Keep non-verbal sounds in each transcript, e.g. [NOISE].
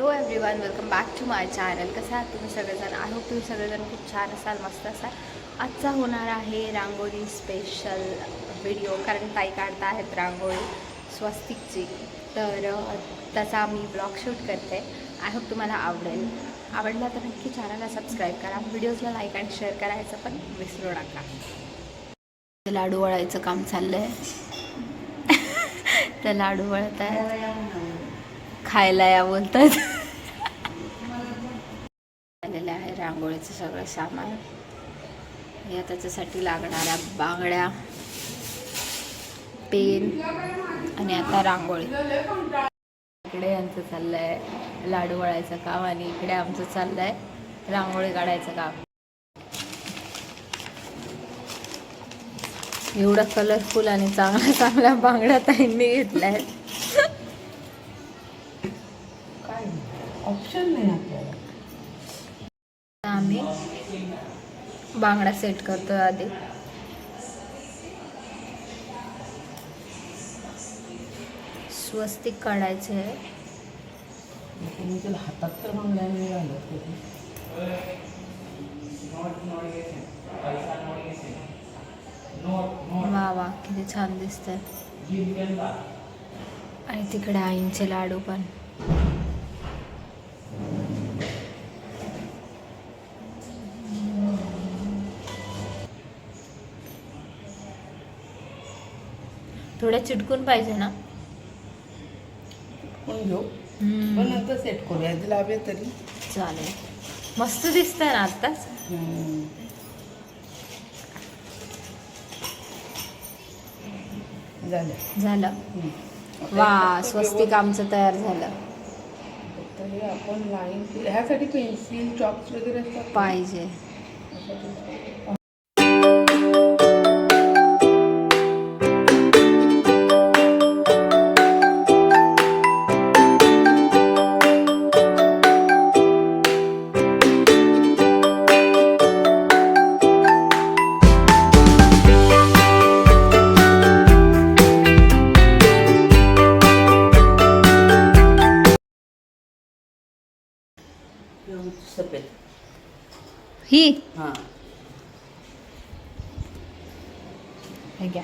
Hello everyone welcome back to my channel कसं आहात तुम्ही सगळेजण? आय होप तुम्ही सगळेजण खूप छान असाल मस्त असाल. आजचा होणार आहे रांगोळी स्पेशल व्हिडिओ कारण ताई काढता आहेत रांगोळी स्वस्तिकची. तर त्याचा मी ब्लॉग शूट करते. आय होप तुम्हाला आवडेल. आवडला तर नक्की चॅनलला सबस्क्राईब करा. व्हिडिओजला लाईक आणि शेअर करायचं पण विसरू नका. लाडू वळायचं काम चाललं आहे [LAUGHS] तर लाडू वळत आहे खायला या बोलतात आलेलं आहे रांगोळीचं सगळं सामान. या त्याच्यासाठी लागणाऱ्या बांगड्या पेन आणि आता रांगोळी. इकडे यांचं चाललंय लाडू वळायचं काम आणि इकडे आमचं चाललंय रांगोळी काढायचं काम. एवढं कलरफुल आणि चांगल्या चांगल्या बांगड्या ताईंनी घेतल्या आहेत ऑप्शन नाही आपल्याला. आम्ही बांगडा सेट करतो आधी. स्वस्तिक काढायचे आहे. हातात तर नाही मिळालं वा वा किती छान दिसतंय. आणि तिकडे आईंचे लाडू पण. थोड्या चिटकून पाहिजे ना. पण घेऊ. पण नंतर सेट करूया. लावे तरी. चालेल. मस्त दिसतंय ना आत्ताच. झालं. झालं. वा स्वस्तिक आमचं तयार झालं. हे आपण लाईन ह्यासाठी पेन्सिल चॉक्स वगैरे पाहिजे. ही. हां. हे घ्या.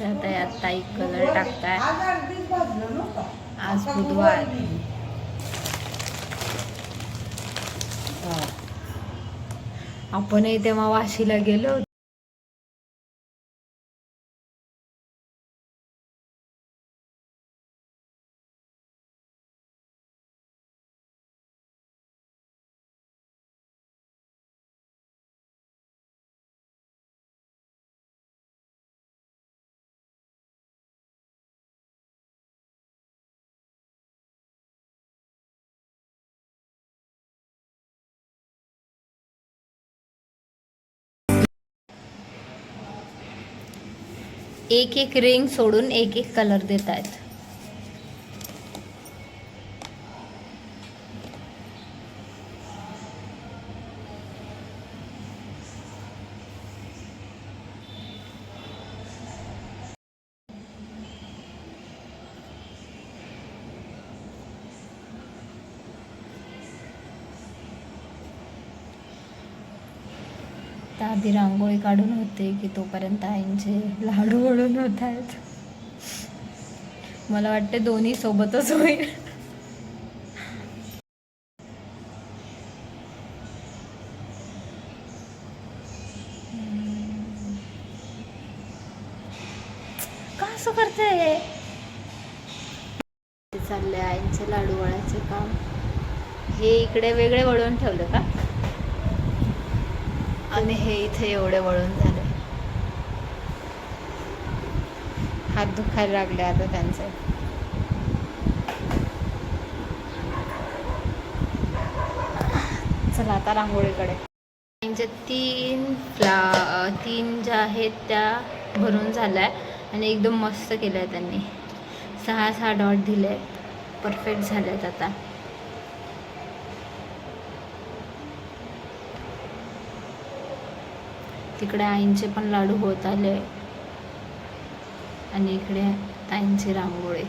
तर ताई कलर टाकताय. आज बुधवार. आपणही तेव्हा वाशीला गेलो. एक एक रिंग सोडून एक एक कलर देत आहेत आधी रांगोळी काढून होते की तोपर्यंत आईंचे लाडू वळून होत आहेत मला वाटते दोन्ही सोबतच होईल. का असं करते चालले आईंचे लाडू वळायचे काम. हे इकडे वेगळे वळून ठेवलं का? आणि हे इथे एवढे वळून झाले. हात दुखायला लागले आता त्यांचे. चला आता रांगोळीकडे. त्यांच्या तीन फ्ला तीन ज्या आहेत त्या भरून झाल्या आणि एकदम मस्त केलं आहे त्यांनी. सहा सहा डॉट दिले. परफेक्ट झाले आहेत आता. तिकडे आईंचे पण लाडू होत आले. आणि इकडे ताईंची रांगोळी.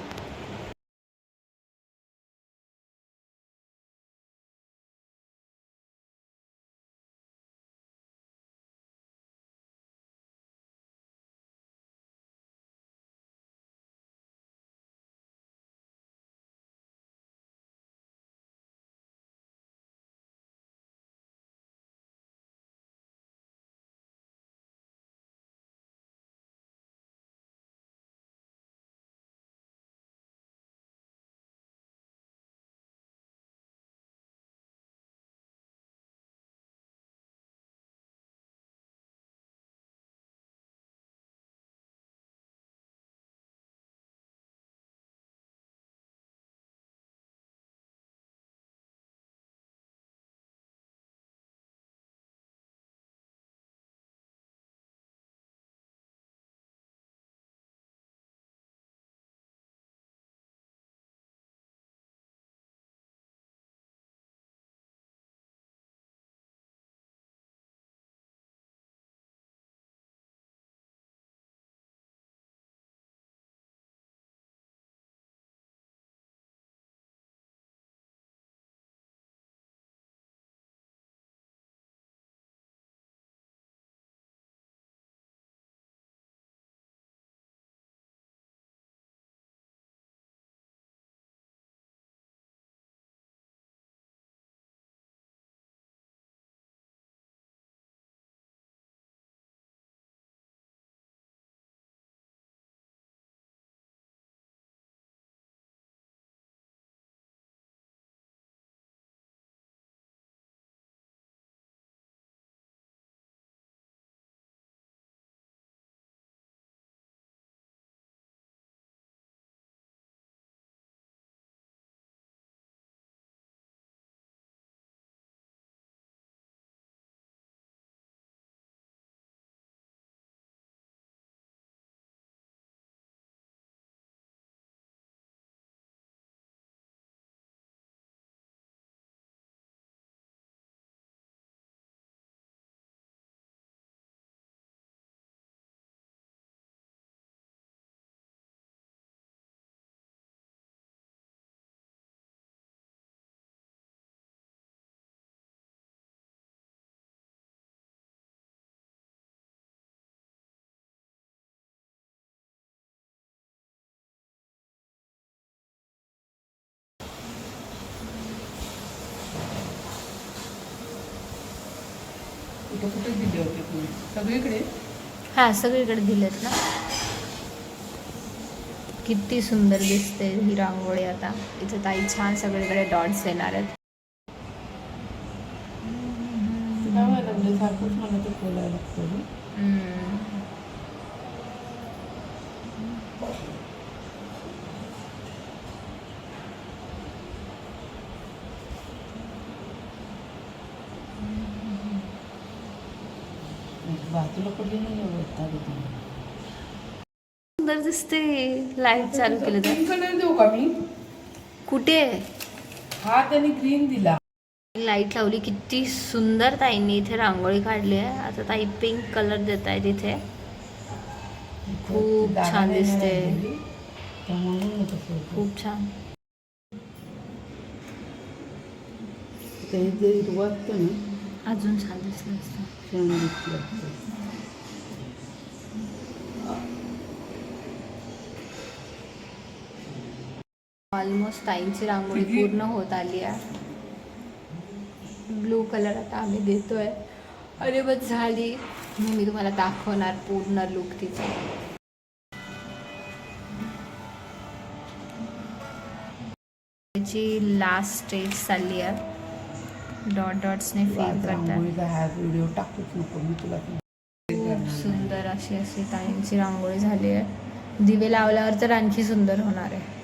कुठं कुठे दिले होते तुम्ही सगळीकडे? हा सगळीकडे दिलेत ना. किती सुंदर दिसते ही रांगोळी आता. इथे ताई छान सगळीकडे डॉट्स देणार आहेत. काय व्हायला लागलं सारखंच मला ते बोलायला लागतं पडली नाही. सुंदर दिसते. लाइट चालू केलं तर. कलर देऊ का मी? कुठे? हा त्याने ग्रीन दिला. लाइट लावली. किती सुंदर ताईंनी इथे रांगोळी काढली आहे. आता ताई पिंक कलर देत आहे तिथे खूप छान दिसते. खूप छान. अजून छान दिसलं असतं छान दिसलं असतं. ऑलमोस्ट ताईंची रांगोळी? पूर्ण होत आली आहे. ब्लू कलर आता आम्ही देतोय. अरे बस झाली. मग मी तुम्हाला दाखवणार पूर्ण लुक तिचा. त्याची लास्ट स्टेज चालली आहे. डॉट डॉट्सने फिल करतात. रांगोळीचा व्हिडिओ टाकूच नको मी तुला खूप सुंदर अशी अशी ताईंची रांगोळी झाली आहे. दिवे लावल्यावर तर आणखी सुंदर होणार आहे.